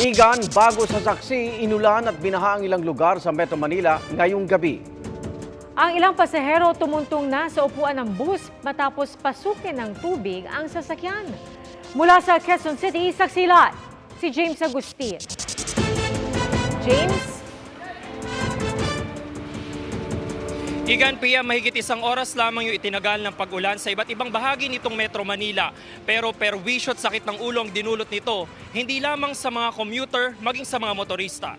Igan, bago sa saksi, inulan at binaha ang ilang lugar sa Metro Manila ngayong gabi. Ang ilang pasahero tumuntong na sa upuan ng bus matapos pasukin ng tubig ang sasakyan. Mula sa Quezon City, saksilat si James Agustin. James? Igan Pia, mahigit isang oras lamang yung itinagal ng pag-ulan sa iba't ibang bahagi nitong Metro Manila. Pero perwisyo at sakit ng ulo ang dinulot nito, hindi lamang sa mga commuter, maging sa mga motorista.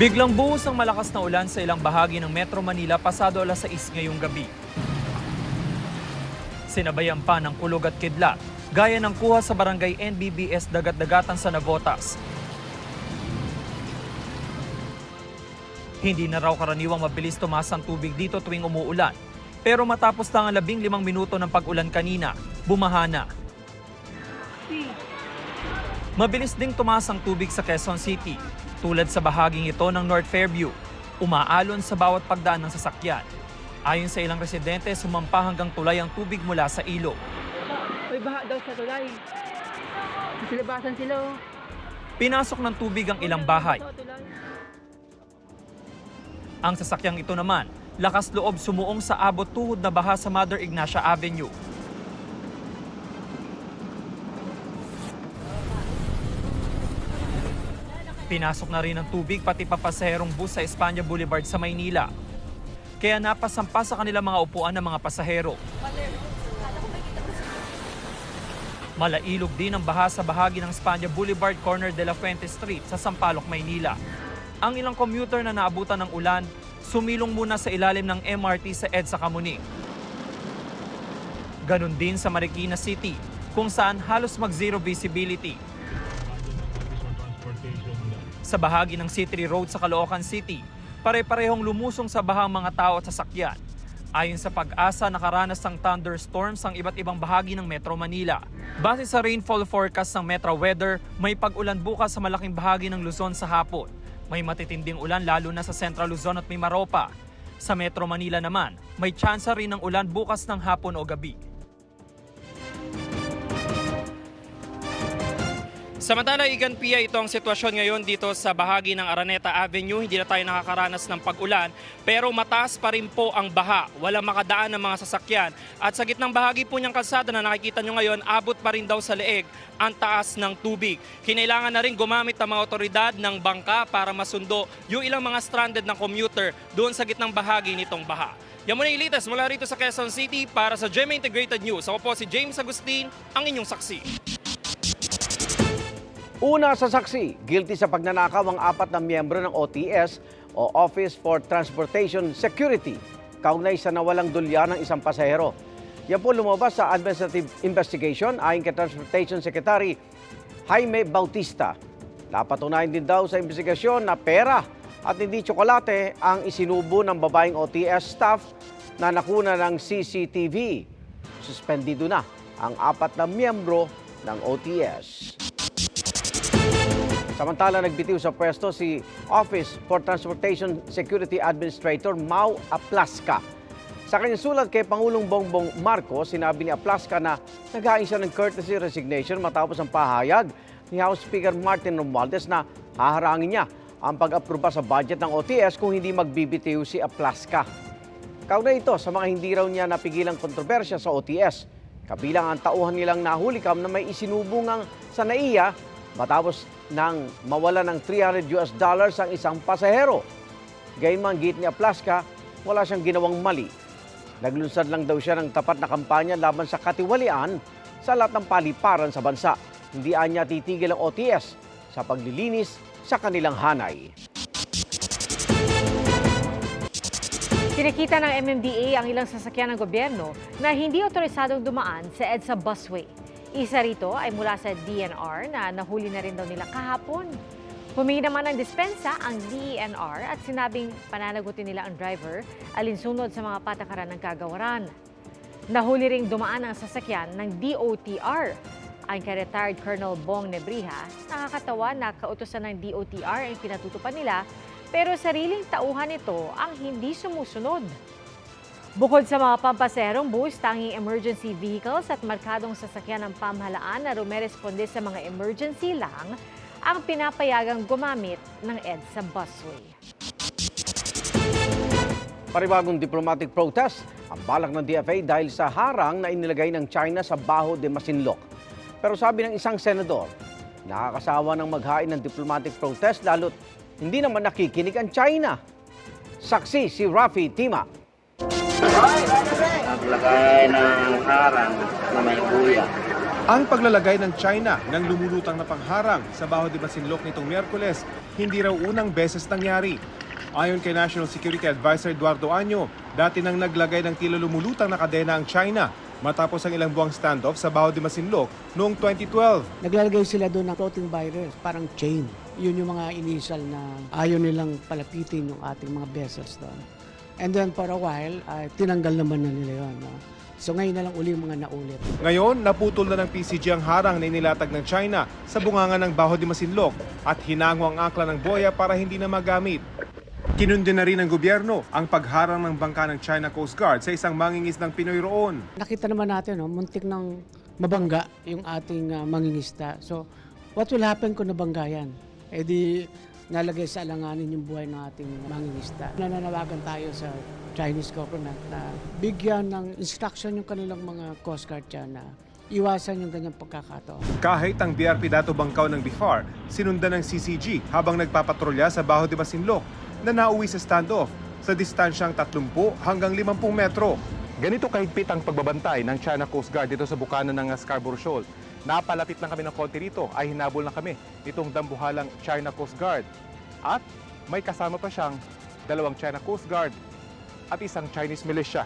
Biglang buhos ang malakas na ulan sa ilang bahagi ng Metro Manila pasado alas 6 ngayong gabi. Sinabayan pa ng kulog at kidlat, gaya ng kuha sa barangay NBBS Dagat-Dagatan sa Navotas. Hindi na raw karaniwang mabilis tumaas ang tubig dito tuwing umuulan. Pero matapos lang ang labing limang minuto ng pag-ulan kanina, bumaha na. Mabilis ding tumaas ang tubig sa Quezon City, tulad sa bahaging ito ng North Fairview, umaalon sa bawat pagdaan ng sasakyan. Ayon sa ilang residente, sumampa hanggang tulay ang tubig mula sa ilog. May baha daw sa tulay. Silabasan sila. oh. Pinasok ng tubig ang ilang bahay. Ang sasakyang ito naman, lakas loob sumuong sa abot tuhod na baha sa Mother Ignacia Avenue. Pinasok na rin ng tubig pati papasaherong bus sa Espanya Boulevard sa Maynila. Kaya napasampa sa kanilang mga upuan ng mga pasahero. Malailog din ang baha sa bahagi ng Espanya Boulevard corner de la Fuente Street sa Sampaloc, Maynila. Ang ilang commuter na naabutan ng ulan, sumilong muna sa ilalim ng MRT sa EDSA Kamuning. Ganon din sa Marikina City, kung saan halos mag-zero visibility. Sa bahagi ng C3 Road sa Caloocan City, pare-parehong lumusong sa baha ang mga tao at sasakyan. Ayon sa pag-asa, nakaranas ng thunderstorms ang iba't ibang bahagi ng Metro Manila. Base sa rainfall forecast ng Metro Weather, may pag-ulan bukas sa malaking bahagi ng Luzon sa hapon. May matitinding ulan lalo na sa Central Luzon at Mimaropa. Sa Metro Manila naman, may tsansa rin ng ulan bukas ng hapon o gabi. Samantala, Igan Pia, ito ang sitwasyon ngayon dito sa bahagi ng Araneta Avenue. Hindi na tayo nakakaranas ng pag-ulan, pero mataas pa rin po ang baha. Walang makadaan ng mga sasakyan. At sa gitnang bahagi po niyang kalsada na nakikita nyo ngayon, abot pa rin daw sa leeg ang taas ng tubig. Kinailangan na rin gumamit ng mga otoridad ng bangka para masundo yung ilang mga stranded na commuter doon sa gitnang bahagi nitong baha. Yan muna yung latest mula rito sa Quezon City para sa GMA Integrated News. Ako po si James Agustin, ang inyong saksi. Una sa saksi, guilty sa pagnanakaw ang apat na miyembro ng OTS o Office for Transportation Security kaugnay sa nawalang dulya ng isang pasahero. Yan po lumabas sa administrative investigation ayon kay Transportation Secretary Jaime Bautista. Napatunayan din daw sa investigasyon na pera at hindi tsokolate ang isinubo ng babaeng OTS staff na nakuna ng CCTV. Suspendido na ang apat na miyembro ng OTS. Samantala, nagbitiw sa pwesto si Office for Transportation Security Administrator Mau Aplaska. Sa kanyang sulat kay Pangulong Bongbong Marcos, sinabi ni Aplaska na naghain siya ng courtesy resignation matapos ang pahayag ni House Speaker Martin Romualdez na haharangin niya ang pag-aproba sa budget ng OTS kung hindi magbibitiw si Aplaska. Kaugnay ito sa mga hindi raw niya napigilang kontrobersya sa OTS. Kabilang ang tauhan nilang nahulikam na may isinubungang sa NAIA matapos nang mawala ng 300 US dollars ang isang pasahero. Gayunman git ni Aplaska, wala siyang ginawang mali. Naglunsad lang daw siya ng tapat na kampanya laban sa katiwalian sa lahat ng paliparan sa bansa. Hindi anya titigil ang OTS sa paglilinis sa kanilang hanay. Kinikita ng MMDA ang ilang sasakyan ng gobyerno na hindi otorisadong dumaan sa EDSA busway. Isa rito ay mula sa DNR na nahuli na rin daw nila kahapon. Humingi naman ng dispensa ang DENR at sinabing pananagutin nila ang driver alinsunod sa mga patakaran ng kagawaran. Nahuli ring dumaan ang sasakyan ng DOTR. Kay retired Colonel Bong Nebriha, nakakatawa na kautosan ng DOTR ang pinatutupan nila pero sariling tauhan nito ang hindi sumusunod. Bukod sa mga pampaserong bus, tanging emergency vehicles at markadong sasakyan ng pamahalaan na rumeresponde sa mga emergency lang ang pinapayagang gumamit ng EDSA busway. Paribagong diplomatic protest ang balak ng DFA dahil sa harang na inilagay ng China sa Baho de Masinloc. Pero sabi ng isang senador, nakakasawa ng maghain ng diplomatic protest lalo't hindi naman nakikinig ang China. Saksi si Rafi Tima. Naglagay ng harang na may buya. Ang paglalagay ng China ng lumulutang na pangharang sa Baho de Masinloc nitong Miyerkules, hindi raw unang beses nangyari. Ayon kay National Security Advisor Eduardo Año, dati nang naglagay ng tila lumulutang na kadena ang China matapos ang ilang buwang standoff sa Baho de Masinloc noong 2012. Naglalagay sila doon ng floating virus, parang chain. Yun yung mga initial na ayaw nilang palapitin yung ating mga vessels doon. And then for a while, ay tinanggal naman na nila yun. No? So ngayon na lang uli yung mga naulit. Ngayon, naputol na ng PCG ang harang na inilatag ng China sa bunganga ng Baho de Masinloc at hinango ang akla ng boya para hindi na magamit. Kinundi na rin ng gobyerno ang pagharang ng bangka ng China Coast Guard sa isang mangingis ng Pinoy roon. Nakita naman natin, no, muntik ng mabangga yung ating ah, mangingista. So what will happen kung nabangga yan? Eh di nalagay sa alanganin yung buhay ng ating mangingista. Nananawagan tayo sa Chinese government na bigyan ng instruction yung kanilang mga Coast Guard dyan na iwasan yung ganyang pagkakataon. Kahit ang BRP Dato Bangkaw ng BIFAR, sinundan ng CCG habang nagpapatrolya sa Baho de Masinloc na nauwi sa standoff sa distansyang 30 hanggang 50 metro. Ganito kahigpit ang pagbabantay ng China Coast Guard dito sa bukana ng Scarborough Shoal. Napalapit lang kami ng konti rito ay hinabol na kami nitong dambuhalang China Coast Guard. At may kasama pa siyang dalawang China Coast Guard at isang Chinese militia.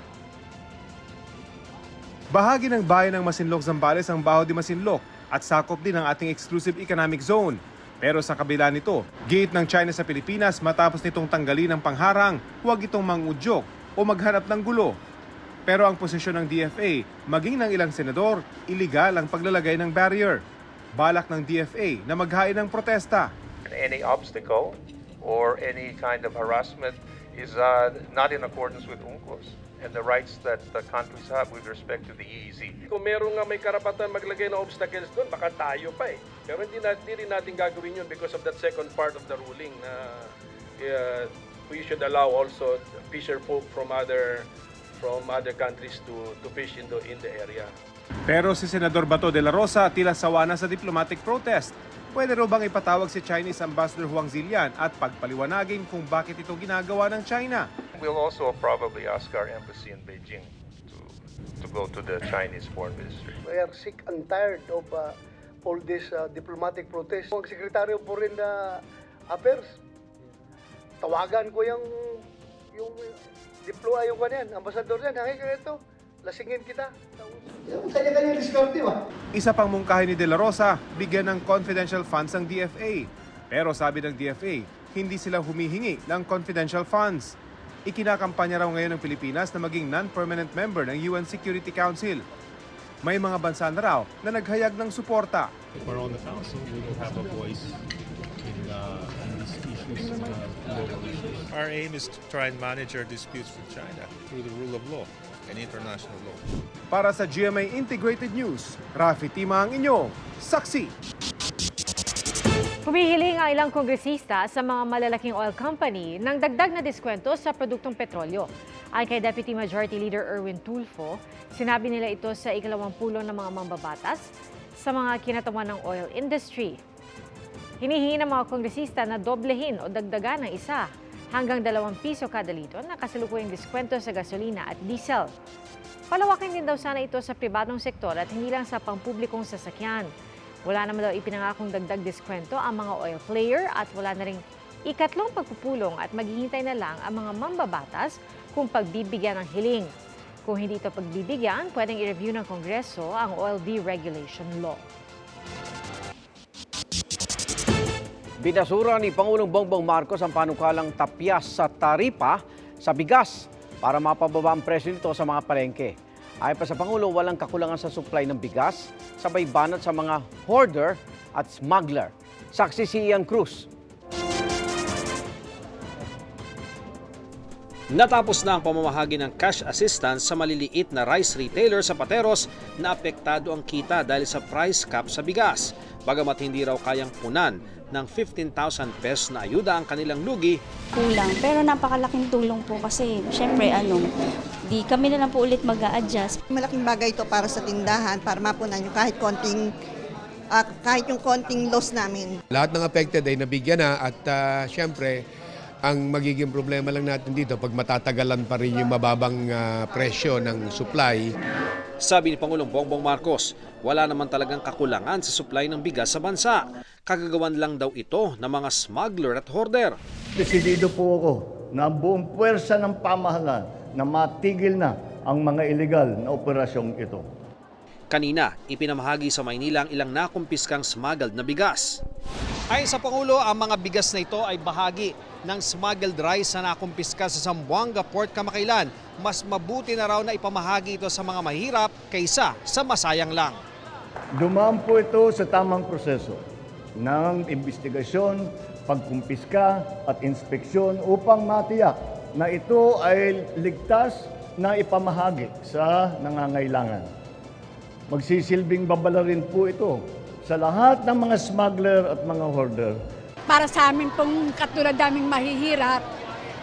Bahagi ng bayan ng Masinloc, Zambales ang Baho de Masinloc at sakop din ang ating exclusive economic zone. Pero sa kabila nito, gate ng China sa Pilipinas matapos nitong tanggalin ang pangharang, huwag itong mangudyok o maghanap ng gulo. Pero ang posisyon ng DFA, maging ng ilang senador, iligal ang paglalagay ng barrier. Balak ng DFA na maghain ng protesta. any obstacle or any kind of harassment is uh, not in accordance with UNCLOS and the rights that the countries have with respect to the EEZ. Kung meron nga may karapatan maglagay ng obstacles doon, baka tayo pa eh. Pero hindi, na, hindi rin natin gagawin yun because of that second part of the ruling na uh, we should allow also fisher folk from other from other countries to to fish in the in the area. Pero si Senador Bato de la Rosa tila sawa na sa diplomatic protest. Pwede raw bang ipatawag si Chinese Ambassador Huang Zilian at pagpaliwanagin kung bakit ito ginagawa ng China? We'll also probably ask our embassy in Beijing to to go to the Chinese Foreign Ministry. We are sick and tired of uh, all this uh, diplomatic protest. Ang Secretary of Foreign uh, Affairs, tawagan ko yung yung diplo yung kanyan, ambassador yan, hangin ka ito, lasingin kita. Kanya-kanya diskarte ba? Isa pang mungkahi ni De La Rosa, bigyan ng confidential funds ang DFA. Pero sabi ng DFA, hindi sila humihingi ng confidential funds. Ikinakampanya raw ngayon ng Pilipinas na maging non-permanent member ng UN Security Council. May mga bansa na raw na naghayag ng suporta. we're on the council, we will have a voice Our aim is to try and manage our disputes with China through the rule of law and international law. Para sa GMA Integrated News, Rafi Tima ang inyong saksi. Humihiling ang ilang kongresista sa mga malalaking oil company ng dagdag na diskwento sa produktong petrolyo. Ay kay Deputy Majority Leader Erwin Tulfo, sinabi nila ito sa ikalawang pulong ng mga mambabatas sa mga kinatawan ng oil industry. Hinihingi ng mga kongresista na doblehin o dagdagan ng isa hanggang dalawang piso kada litro na kasalukuyang diskwento sa gasolina at diesel. Palawakin din daw sana ito sa pribadong sektor at hindi lang sa pampublikong sasakyan. Wala naman daw ipinangakong dagdag diskwento ang mga oil player at wala na ring ikatlong pagpupulong at maghihintay na lang ang mga mambabatas kung pagbibigyan ng hiling. Kung hindi ito pagbibigyan, pwedeng i-review ng Kongreso ang oil deregulation law. Binasura ni Pangulong Bongbong Marcos ang panukalang tapyas sa taripa sa bigas para mapababa ang presyo nito sa mga palengke. Ayon pa sa Pangulo, walang kakulangan sa supply ng bigas, sabay banat sa mga hoarder at smuggler. Saksi si Ian Cruz. Natapos na ang pamamahagi ng cash assistance sa maliliit na rice retailer sa Pateros na apektado ang kita dahil sa price cap sa bigas. Bagamat hindi raw kayang punan ng 15,000 pesos na ayuda ang kanilang lugi, kulang. Pero napakalaking tulong po kasi syempre ano, di kami na lang po ulit mag adjust Malaking bagay ito para sa tindahan, para mapunan yung kahit konting ah, kahit yung konting loss namin. Lahat ng affected ay nabigyan na at ah, syempre, ang magiging problema lang natin dito pag matatagalan pa rin yung mababang ah, presyo ng supply. Sabi ni Pangulong Bongbong Marcos, wala naman talagang kakulangan sa supply ng bigas sa bansa. Kagagawan lang daw ito ng mga smuggler at hoarder. Desidido po ako na ang buong puwersa ng pamahalaan na matigil na ang mga illegal na operasyong ito. Kanina, ipinamahagi sa Maynila ang ilang nakumpiskang smuggled na bigas. Ayon sa Pangulo, ang mga bigas na ito ay bahagi ng smuggled rice na nakumpiska sa Zamboanga Port kamakailan. Mas mabuti na raw na ipamahagi ito sa mga mahirap kaysa sa masayang lang. Dumaan po ito sa tamang proseso ng investigasyon, pagkumpiska at inspeksyon upang matiyak na ito ay ligtas na ipamahagi sa nangangailangan. Magsisilbing babala rin po ito sa lahat ng mga smuggler at mga hoarder para sa amin pong katulad daming mahihirap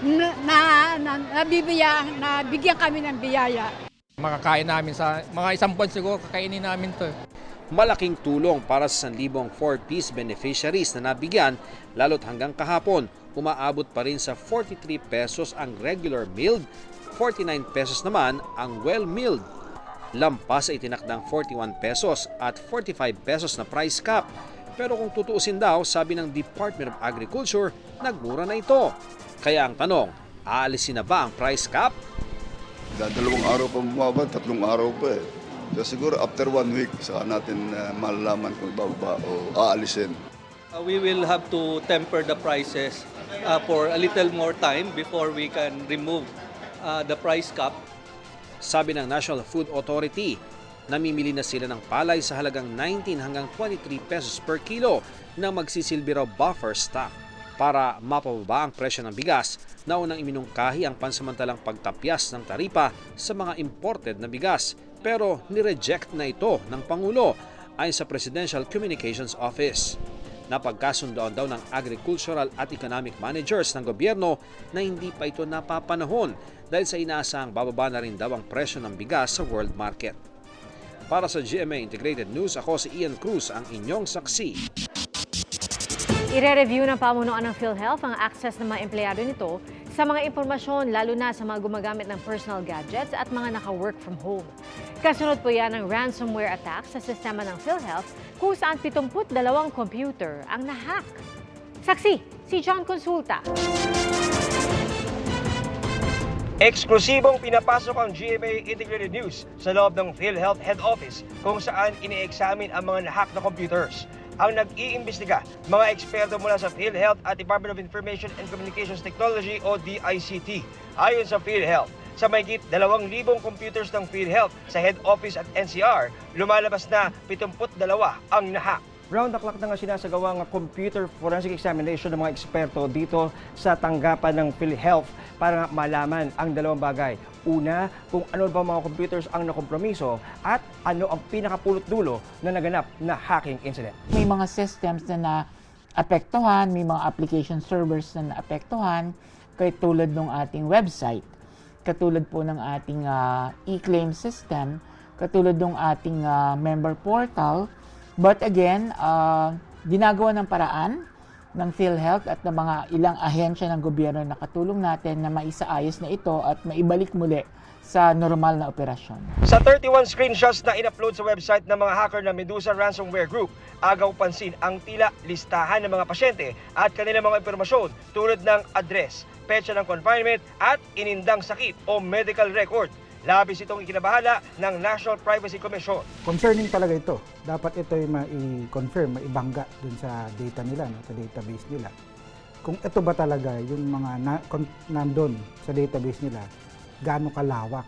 na, na, na nabibigyan, nabigyan kami ng biyaya. Makakain namin sa mga isang buwan siguro kakainin namin to. Malaking tulong para sa 1,000 4-piece beneficiaries na nabigyan lalo't hanggang kahapon umaabot pa rin sa 43 pesos ang regular milled, 49 pesos naman ang well milled. Lampas ay tinakdang 41 pesos at 45 pesos na price cap. Pero kung tutuusin daw, sabi ng Department of Agriculture, nagmura na ito. Kaya ang tanong, aalisin na ba ang price cap? Dalawang araw pa bumaba, tatlong araw pa eh. So siguro after one week, saka natin uh, malalaman kung bababa o aalisin. Uh, we will have to temper the prices uh, for a little more time before we can remove uh, the price cap. Sabi ng National Food Authority, namimili na sila ng palay sa halagang 19 hanggang 23 pesos per kilo na magsisilbi raw buffer stock. Para mapababa ang presyo ng bigas, naunang iminungkahi ang pansamantalang pagtapyas ng taripa sa mga imported na bigas pero nireject na ito ng Pangulo ayon sa Presidential Communications Office. Napagkasundoan daw ng agricultural at economic managers ng gobyerno na hindi pa ito napapanahon dahil sa inaasahang bababa na rin daw ang presyo ng bigas sa world market. Para sa GMA Integrated News, ako si Ian Cruz, ang inyong saksi. Ire-review ng pamunuan ng PhilHealth ang access ng mga empleyado nito sa mga impormasyon lalo na sa mga gumagamit ng personal gadgets at mga naka-work from home. Kasunod po yan ng ransomware attack sa sistema ng PhilHealth kung saan 72 computer ang nahack. Saksi, si John Consulta. Eksklusibong pinapasok ang GMA Integrated News sa loob ng PhilHealth Head Office kung saan ini-examine ang mga nahack na computers. Ang nag-iimbestiga, mga eksperto mula sa PhilHealth at Department of Information and Communications Technology o DICT. Ayon sa PhilHealth, sa mayigit 2,000 computers ng PhilHealth sa head office at NCR, lumalabas na 72 ang nahack. Round the clock na nga sinasagawa ng computer forensic examination ng mga eksperto dito sa tanggapan ng PhilHealth para malaman ang dalawang bagay. Una, kung ano ba mga computers ang nakompromiso at ano ang pinakapulot dulo na naganap na hacking incident. May mga systems na naapektuhan, may mga application servers na naapektuhan, kay tulad ng ating website, katulad po ng ating ah, e-claim system, katulad ng ating ah, member portal. But again, ah, ginagawa ng paraan ng PhilHealth at ng mga ilang ahensya ng gobyerno na katulong natin na maisaayos na ito at maibalik muli sa normal na operasyon. Sa 31 screenshots na in-upload sa website ng mga hacker na Medusa Ransomware Group, agaw pansin ang tila listahan ng mga pasyente at kanilang mga impormasyon tulad ng address, petsa ng confinement at inindang sakit o medical record. Labis itong ikinabahala ng National Privacy Commission. Concerning talaga ito. Dapat ito ay ma-confirm, maibangga dun sa data nila, no, sa database nila. Kung ito ba talaga yung mga na, nandun sa database nila, gaano kalawak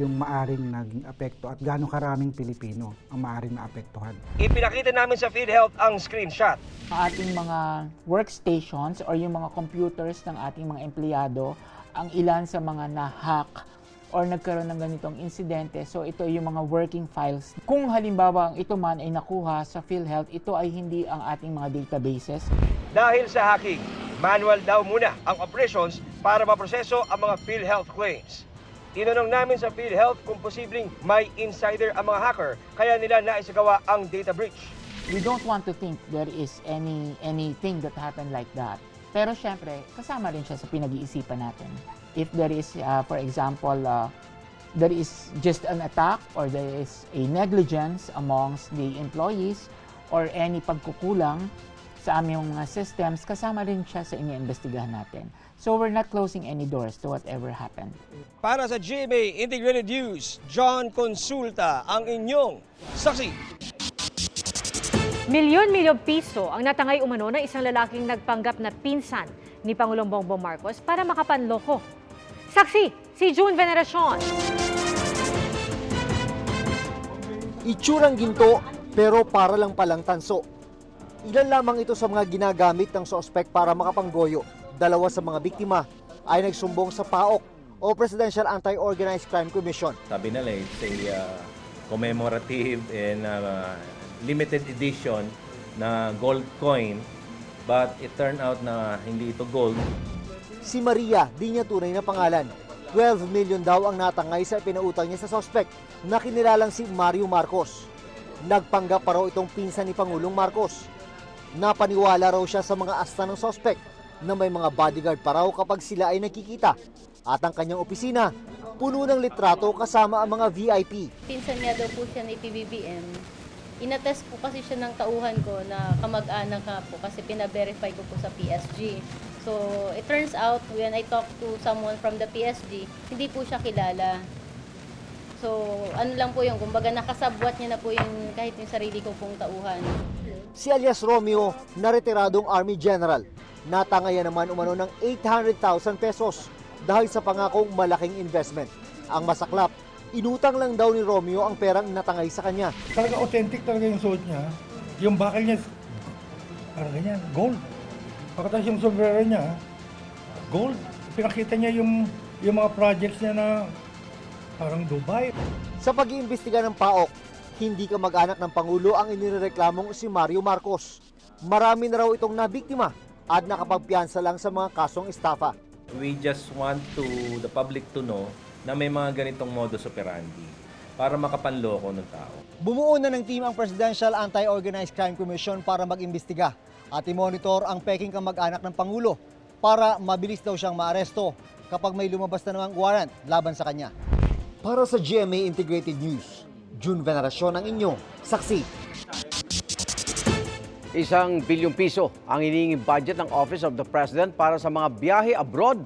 yung maaring naging apekto at gaano karaming Pilipino ang maaring naapektuhan. Ipinakita namin sa PhilHealth ang screenshot. Ang ating mga workstations or yung mga computers ng ating mga empleyado ang ilan sa mga na-hack or nagkaroon ng ganitong insidente. So ito yung mga working files. Kung halimbawa ang ito man ay nakuha sa PhilHealth, ito ay hindi ang ating mga databases. Dahil sa hacking, manual daw muna ang operations para maproseso ang mga PhilHealth claims. Tinanong namin sa PhilHealth kung posibleng may insider ang mga hacker kaya nila naisagawa ang data breach. We don't want to think there is any anything that happened like that. Pero syempre, kasama rin siya sa pinag-iisipan natin. If there is, uh, for example, uh, there is just an attack or there is a negligence amongst the employees or any pagkukulang sa aming mga systems, kasama rin siya sa iniimbestigahan natin. So we're not closing any doors to whatever happened. Para sa GMA Integrated News, John Consulta ang inyong saksi. Milyon-milyong piso ang natangay umano ng isang lalaking nagpanggap na pinsan ni Pangulong Bongbong Marcos para makapanloko. Saksi, si June Veneracion. Itsurang ginto pero para lang palang tanso. Ilan lamang ito sa mga ginagamit ng sospek para makapanggoyo. Dalawa sa mga biktima ay nagsumbong sa PAOK o Presidential Anti-Organized Crime Commission. Sabi nila it's a uh, commemorative and uh, limited edition na gold coin but it turned out na hindi ito gold. Si Maria, di niya tunay na pangalan. 12 million daw ang natangay sa ipinautang niya sa sospek na kinilalang si Mario Marcos. Nagpanggap pa raw itong pinsan ni Pangulong Marcos. Napaniwala raw siya sa mga asta ng sospek na may mga bodyguard pa raw kapag sila ay nakikita. At ang kanyang opisina, puno ng litrato kasama ang mga VIP. Pinsan niya daw po siya ni PBBM. Inatest po kasi siya ng tauhan ko na kamag-anak nga po kasi pina-verify ko po sa PSG. So, it turns out when I talked to someone from the PSG, hindi po siya kilala. So, ano lang po yung, kumbaga nakasabwat niya na po yung kahit yung sarili ko pong tauhan. Si alias Romeo, na retiradong Army General, natangayan naman umano ng 800,000 pesos dahil sa pangakong malaking investment. Ang masaklap, inutang lang daw ni Romeo ang perang natangay sa kanya. Talaga authentic talaga yung suot niya. Yung bakal niya, parang ganyan, gold. Pagkatapos yung sombrero niya, gold. Pinakita niya yung, yung mga projects niya na parang Dubai. Sa pag-iimbestiga ng PAOK, hindi ka mag-anak ng Pangulo ang inireklamong si Mario Marcos. Marami na raw itong nabiktima at nakapagpiansa lang sa mga kasong estafa. We just want to the public to know na may mga ganitong modus operandi para makapanloko ng tao. Bumuo na ng team ang Presidential Anti-Organized Crime Commission para mag-imbestiga at i-monitor ang peking kamag-anak ng Pangulo para mabilis daw siyang maaresto kapag may lumabas na namang warrant laban sa kanya. Para sa GMA Integrated News, June Veneracion ang inyong saksi. Isang bilyong piso ang hinihinging budget ng Office of the President para sa mga biyahe abroad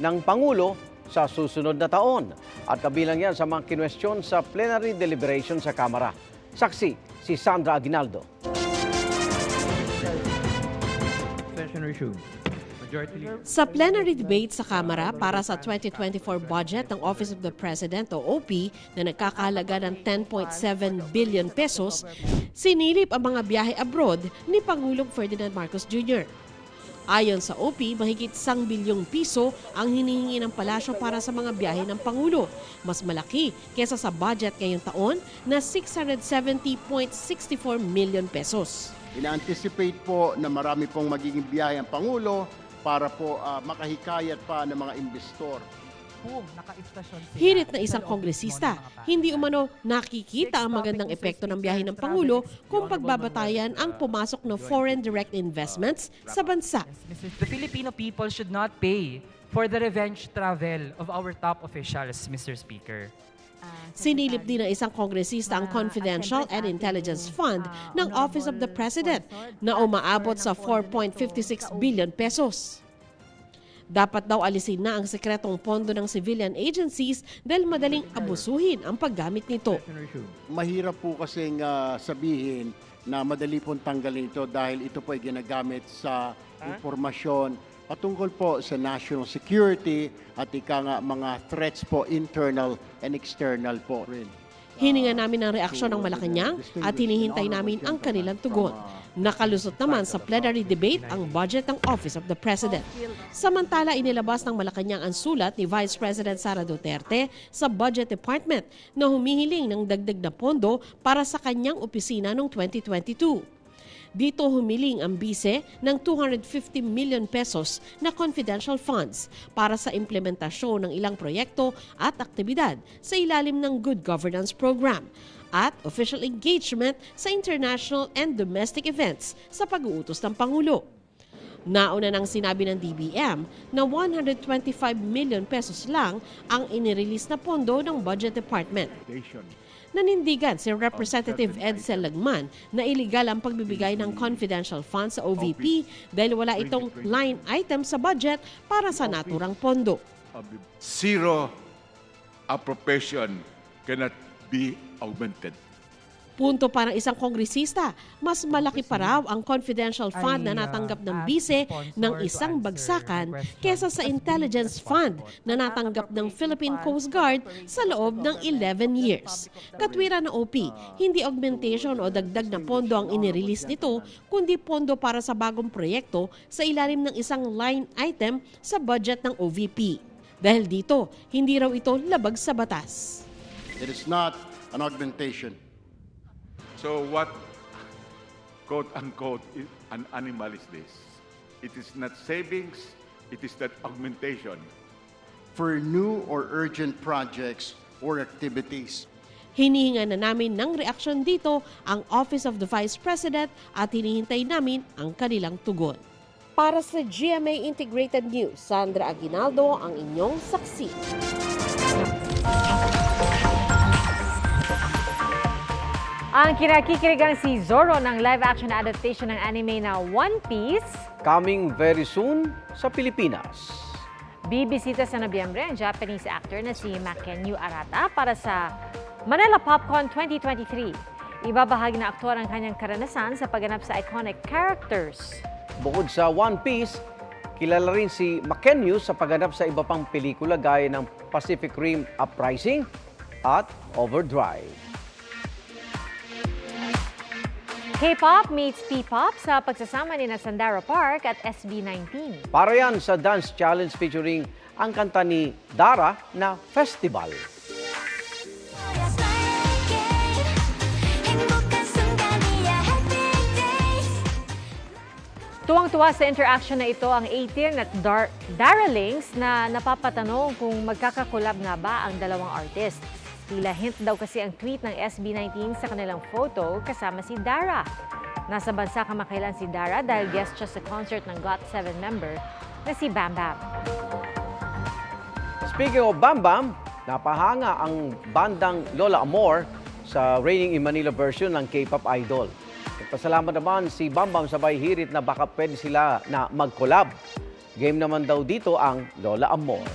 ng Pangulo sa susunod na taon. At kabilang yan sa mga kinwestiyon sa plenary deliberation sa Kamara. Saksi, si Sandra Aguinaldo. Session resumed. Sa plenary debate sa Kamara para sa 2024 budget ng Office of the President o OP na nagkakahalaga ng 10.7 billion pesos, sinilip ang mga biyahe abroad ni Pangulong Ferdinand Marcos Jr. Ayon sa OP, mahigit 1 bilyong piso ang hinihingi ng palasyo para sa mga biyahe ng Pangulo. Mas malaki kesa sa budget ngayong taon na 670.64 million pesos. Ina-anticipate po na marami pong magiging biyahe ang Pangulo para po ah, makahikayat pa ng mga investor. Hirit na isang kongresista, hindi umano nakikita ang magandang epekto ng biyahe ng Pangulo kung pagbabatayan ang pumasok na foreign direct investments sa bansa. The Filipino people should not pay for the revenge travel of our top officials, Mr. Speaker. Sinilip din ng isang kongresista ang Confidential and Intelligence Fund ng Office of the President na umaabot sa 4.56 billion pesos. Dapat daw alisin na ang sekretong pondo ng civilian agencies dahil madaling abusuhin ang paggamit nito. Mahirap po kasing ah, sabihin na madali pong tanggalin ito dahil ito po ay ginagamit sa impormasyon patungkol po sa national security at ika nga mga threats po internal and external po rin. Hininga namin ang reaksyon ng Malacanang at hinihintay namin ang kanilang tugon. Nakalusot naman sa plenary debate ang budget ng Office of the President. Samantala, inilabas ng Malacanang ang sulat ni Vice President Sara Duterte sa Budget Department na humihiling ng dagdag na pondo para sa kanyang opisina noong 2022. Dito humiling ang bise ng 250 million pesos na confidential funds para sa implementasyon ng ilang proyekto at aktibidad sa ilalim ng Good Governance Program at official engagement sa international and domestic events sa pag-uutos ng Pangulo. Nauna nang sinabi ng DBM na 125 million pesos lang ang inirelease na pondo ng Budget Department. Nanindigan si Representative Edsel Lagman na iligal ang pagbibigay ng confidential funds sa OVP dahil wala itong line item sa budget para sa naturang pondo. Zero appropriation cannot be augmented. Punto pa ng isang kongresista, mas malaki pa raw ang confidential fund na natanggap ng bise ng isang bagsakan kesa sa intelligence fund na natanggap ng Philippine Coast Guard sa loob ng 11 years. Katwira ng OP, hindi augmentation o dagdag na pondo ang inirelease nito, kundi pondo para sa bagong proyekto sa ilalim ng isang line item sa budget ng OVP. Dahil dito, hindi raw ito labag sa batas. It is not an augmentation. So what, quote unquote, an animal is this? It is not savings, it is that augmentation. For new or urgent projects or activities. Hinihinga na namin ng reaksyon dito ang Office of the Vice President at hinihintay namin ang kanilang tugon. Para sa GMA Integrated News, Sandra Aguinaldo ang inyong saksi. Ang kinakikirigang si Zorro ng live-action adaptation ng anime na One Piece, Coming very soon sa Pilipinas. bibisita sa Nobyembre ang Japanese actor na si Makenyu Arata para sa Manila PopCon 2023. Ibabahagi na aktor ang kanyang karanasan sa pagganap sa iconic characters. Bukod sa One Piece, kilala rin si Makenyu sa pagganap sa iba pang pelikula gaya ng Pacific Rim Uprising at Overdrive. K-pop meets P-pop sa pagsasama ni Sandara Park at SB19. Para yan sa dance challenge featuring ang kanta ni Dara na Festival. Tuwang-tuwa sa interaction na ito ang 18 at Dar Daralings na napapatanong kung magkakakulab nga ba ang dalawang artist. Tila hint daw kasi ang tweet ng SB19 sa kanilang photo kasama si Dara. Nasa bansa kamakailan si Dara dahil guest siya sa concert ng GOT7 member na si Bam Bam. Speaking of Bam Bam, napahanga ang bandang Lola Amor sa Raining in Manila version ng K-pop Idol. Nagpasalamat naman si Bam Bam sa hirit na baka pwede sila na mag-collab. Game naman daw dito ang Lola Amor.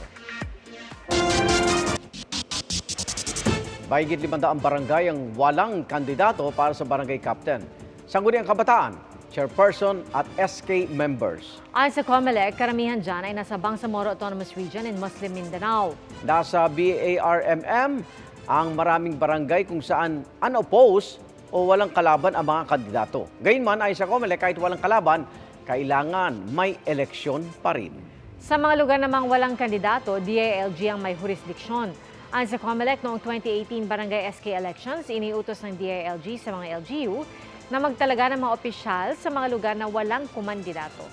Bayigit 500 barangay ang walang kandidato para sa barangay captain. Sangguniang Kabataan, chairperson at SK members. Ayon sa COMELEC, karamihan dyan ay nasa Bangsamoro Autonomous Region in Muslim Mindanao. Nasa BARMM ang maraming barangay kung saan unopposed o walang kalaban ang mga kandidato. Gayunman ay sa COMELEC kahit walang kalaban, kailangan may eleksyon pa rin. Sa mga lugar namang walang kandidato, DILG ang may jurisdiksyon. Ayon sa COMELEC noong 2018 Barangay SK elections, iniutos ng DILG sa mga LGU na magtalaga ng mga opisyal sa mga lugar na walang kumandidato.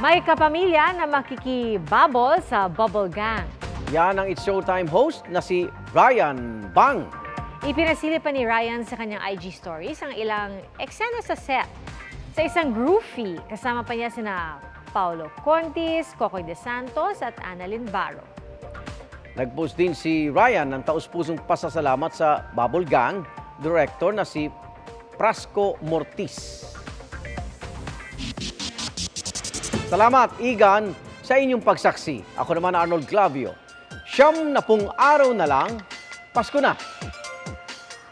May kapamilya na makikibabol sa Bubble Gang. Yan ang It's Showtime host na si Ryan Bang. Ipinasili pa ni Ryan sa kanyang IG stories ang ilang eksena sa set. Sa isang groovy, kasama pa niya sina Paulo Contis, Cocoy De Santos at Annalyn Barro. Nagpost din si Ryan ng taus-pusong pasasalamat sa Bubble Gang director na si Prasco Mortis. Salamat, Igan, sa inyong pagsaksi. Ako naman Arnold Clavio. Siyam na pong araw na lang, Pasko na.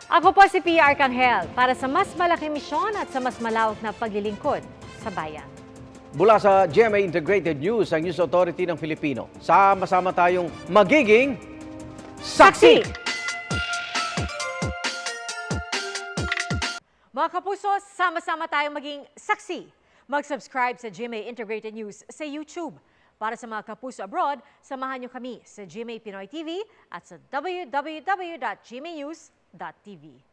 Ako po si Pia Arcangel para sa mas malaking misyon at sa mas malawak na paglilingkod sa bayan. Mula sa GMA Integrated News, ang News Authority ng Filipino. Sama-sama tayong magiging saksi! Mga kapuso, sama-sama tayong maging saksi. Mag-subscribe sa GMA Integrated News sa YouTube. Para sa mga kapuso abroad, samahan niyo kami sa GMA Pinoy TV at sa www.gmanews.tv.